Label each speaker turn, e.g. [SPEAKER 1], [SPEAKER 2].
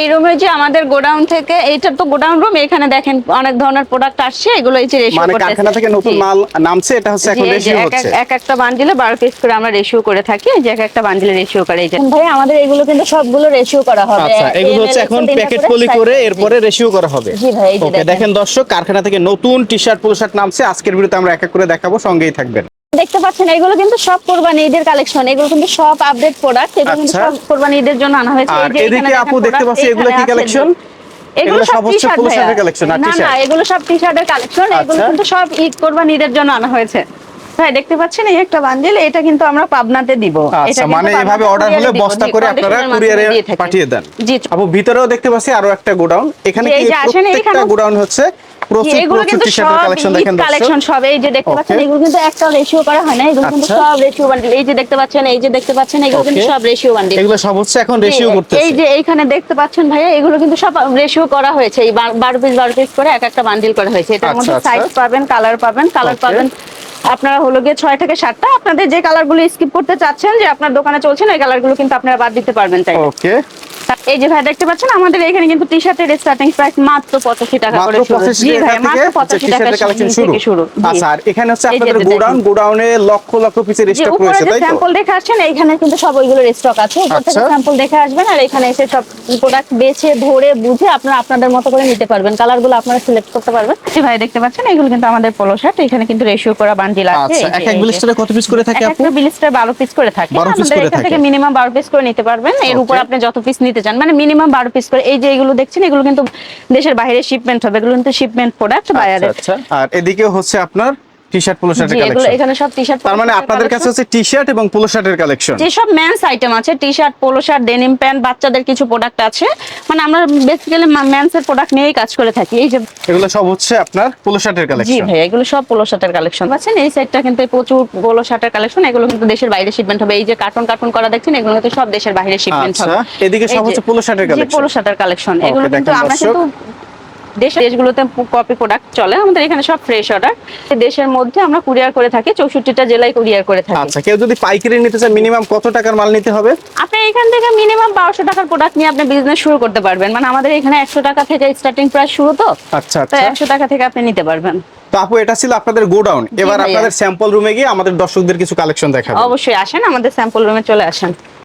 [SPEAKER 1] এই রুমে যে আমাদের গোডাউন থেকে এইটা তো গোডাউন রুম এখানে দেখেন অনেক ধরনের প্রোডাক্ট আসছে এগুলো এই যে রেশিও
[SPEAKER 2] মানে কারখানা থেকে নতুন মাল নামছে এটা হচ্ছে এখন রেশিও হচ্ছে।
[SPEAKER 1] এক একটা বান্ডিলে বারো পিস করে আমরা রেশিও করে থাকি এই যে এক একটা বান্ডিলে রেশিও করে এই যে। ভাই আমাদের এগুলো কিন্তু সবগুলো রেশিও করা হবে।
[SPEAKER 2] আচ্ছা এগুলো হচ্ছে এখন প্যাকেট পলি করে। এরপরে রেশিও করা হবে।
[SPEAKER 1] জি ভাই, এই যে
[SPEAKER 2] ওকে
[SPEAKER 1] দেখেন।
[SPEAKER 2] দর্শক কারখানা থেকে নতুন টি শার্ট পোলো শার্ট নামছে আজকের ভিডিওতে আমরা এক এক করে দেখাবো সঙ্গেই থাকবেন।
[SPEAKER 1] দেখতে পাচ্ছেন এগুলো কিন্তু সব কোরবানি ঈদের কালেকশন এগুলো কিন্তু সব আপডেট প্রোডাক্ট এগুলো কিন্তু
[SPEAKER 2] আচ্ছা।
[SPEAKER 1] সব কোরবানি ঈদের জন্য আনা হয়েছে।
[SPEAKER 2] আর এদিকে আপু দেখতে
[SPEAKER 1] product,
[SPEAKER 2] পাচ্ছি এগুলো কি কালেকশন
[SPEAKER 1] এগুলো সব টি-শার্ট
[SPEAKER 2] পোলো
[SPEAKER 1] ভাইয়া।
[SPEAKER 2] শার্টের কালেকশন
[SPEAKER 1] না
[SPEAKER 2] টি
[SPEAKER 1] না এগুলো সব টি শার্টের কালেকশন এগুলো
[SPEAKER 2] আচ্ছা।
[SPEAKER 1] কিন্তু সব ঈদ কোরবানি ঈদের জন্য আনা হয়েছে। ভাই দেখতে পাচ্ছেন এই একটা বান্ডেল এটা কিন্তু আমরা পাবনাতে দিব।
[SPEAKER 2] আচ্ছা মানে এভাবে অর্ডার হলে বস্তা করে আপনারা কুরিয়ারে পাঠিয়ে দেন।
[SPEAKER 1] জি।
[SPEAKER 2] আপু ভিতরেও দেখতে পাচ্ছি আরও একটা গোডাউন। এখানে কি প্রত্যেকটা গোডাউন হচ্ছে প্রচুর প্রচুর টি শার্টের কালেকশন দেখেন
[SPEAKER 1] কালেকশন সব এই যে দেখতে পাচ্ছেন এগুলো কিন্তু একটা রেশিও করা হয় না? এগুলো কিন্তু
[SPEAKER 2] আচ্ছা।
[SPEAKER 1] সব রেশিও বান্ডিল এই যে দেখতে পাচ্ছেন এই যে দেখতে পাচ্ছেন এগুলো কিন্তু সব রেশিও বান্ডিল
[SPEAKER 2] এগুলো সব হচ্ছে এখন রেশিও
[SPEAKER 1] এই- এই যে এইখানে দেখতে পাচ্ছেন ভাইয়া এগুলো কিন্তু সব রেশিও করা হয়েছে। এই বার- পিস বারো পিস করে এক একটা বান্ডিল করা হয়েছে। এটার
[SPEAKER 2] আচ্ছা,
[SPEAKER 1] মধ্যে
[SPEAKER 2] আচ্ছা।
[SPEAKER 1] সাইজ পাবেন কালার পাবেন। কালার পাবেন আপনারা হলো গিয়ে ছয় থেকে সাতটা। আপনাদের যে কালারগুলো স্কিপ করতে চাচ্ছেন যে আপনার দোকানে চলছেন ওই কালারগুলো কিন্তু আপনারা বাদ দিতে পারবেন তাই
[SPEAKER 2] ওকে
[SPEAKER 1] এই যে ভাই দেখতে পাচ্ছেন আমাদের এখানে কিন্তু টি শার্টের স্টার্টিং প্রাইস মাত্র পঁচাশি টাকা করে শুরু। জি ভাই মাত্র
[SPEAKER 2] থেকে
[SPEAKER 1] পঁচাশি
[SPEAKER 2] টি
[SPEAKER 1] টাকা
[SPEAKER 2] কালেকশন শুরু। আচ্ছা আর এখানে হচ্ছে আপনাদের গোডাউন গোডাউনে লক্ষ লক্ষ পিসের স্টক রয়েছে তাই তো?
[SPEAKER 1] স্যাম্পল দেখে আসছেন এইখানে কিন্তু সব ওইগুলোর স্টক আছে। উপর
[SPEAKER 2] আচ্ছা।
[SPEAKER 1] স্যাম্পল দেখে আসবেন আর এখানে এসে সব প্রোডাক্ট বেছে ধরে বুঝে আপনারা আপনাদের মতো করে নিতে পারবেন। কালারগুলো আপনারা সিলেক্ট করতে পারবেন। জি ভাই দেখতে পাচ্ছেন এগুলো কিন্তু আমাদের পোলো শার্ট এখানে কিন্তু রেশিও করা বান্ডিল আছে।
[SPEAKER 2] আচ্ছা এক এক ব্লিস্টারে কত পিস করে থাকে
[SPEAKER 1] এক
[SPEAKER 2] আপু?
[SPEAKER 1] একটা বিলিস্টার বারো পিস করে থাকে।
[SPEAKER 2] 12
[SPEAKER 1] আমাদের এখান
[SPEAKER 2] থেকে
[SPEAKER 1] মিনিমাম বারো পিস করে নিতে পারবেন। এর উপর আপনি যত পিস নিতে চান। মানে মিনিমাম বারো পিস করে এই যে এগুলো দেখছেন এগুলো কিন্তু দেশের বাইরে শিপমেন্ট হবে। এগুলো কিন্তু শিপমেন্ট প্রোডাক্ট
[SPEAKER 2] বাইরে আর এদিকে হচ্ছে আপনার টি শার্ট পোলো শার্টের
[SPEAKER 1] এগুলো
[SPEAKER 2] কালেকশন
[SPEAKER 1] এখানে সব টি শার্ট
[SPEAKER 2] তার মানে আপনাদের কাছে হচ্ছে টি শার্ট এবং পোলো শার্টের কালেকশন
[SPEAKER 1] যেসব মেন্স আইটেম আছে T shirt polo shirt denim pant বাচ্চাদের কিছু প্রোডাক্ট আছে মানে আমরা বেসিক্যালি মেন্স এর প্রোডাক্ট নিয়েই কাজ করে থাকি। এই যে
[SPEAKER 2] এগুলো সব হচ্ছে আপনার পোলো শার্টের
[SPEAKER 1] জি ভাই এগুলো সব পোলো শার্টের কালেকশন পাচ্ছেন এই সাইডটা কিন্তু প্রচুর পোলো শার্টের কালেকশন এগুলো কিন্তু দেশের বাইরে শিপমেন্ট হবে। এই যে কার্টুন কার্টুন করা দেখছেন এগুলো কিন্তু সব দেশের বাইরে শিপমেন্ট
[SPEAKER 2] আচ্ছা,
[SPEAKER 1] হবে।
[SPEAKER 2] এদিকে সব হচ্ছে পোলো শার্টের collection।
[SPEAKER 1] পোলো শার্টের কালেকশন এগুলো কিন্তু আমরা কিন্তু দেশের দেশগুলোতে কপি প্রোডাক্ট চলে আমাদের এখানে সব ফ্রেশ অর্ডার দেশের মধ্যে আমরা কুরিয়ার করে থাকি চৌষট্টিটা জেলায় কুরিয়ার করে থাকি।
[SPEAKER 2] আচ্ছা কেউ যদি পাইকারি নিতে চায় মিনিমাম কত টাকার মাল নিতে হবে?
[SPEAKER 1] আপনি এখান থেকে মিনিমাম বারোশো টাকার প্রোডাক্ট নিয়ে আপনি বিজনেস শুরু করতে পারবেন। মানে আমাদের এখানে একশো টাকা থেকে স্টার্টিং প্রাইস শুরু তো।
[SPEAKER 2] আচ্ছা
[SPEAKER 1] তো
[SPEAKER 2] আচ্ছা।
[SPEAKER 1] একশো টাকা থেকে আপনি নিতে পারবেন।
[SPEAKER 2] তো আপু এটা ছিল আপনাদের গোডাউন। এবার আপনাদের স্যাম্পল রুমে গিয়ে আমাদের দর্শকদের কিছু কালেকশন দেখাবেন
[SPEAKER 1] অবশ্যই আসেন আমাদের স্যাম্পল রুমে চলে আসেন।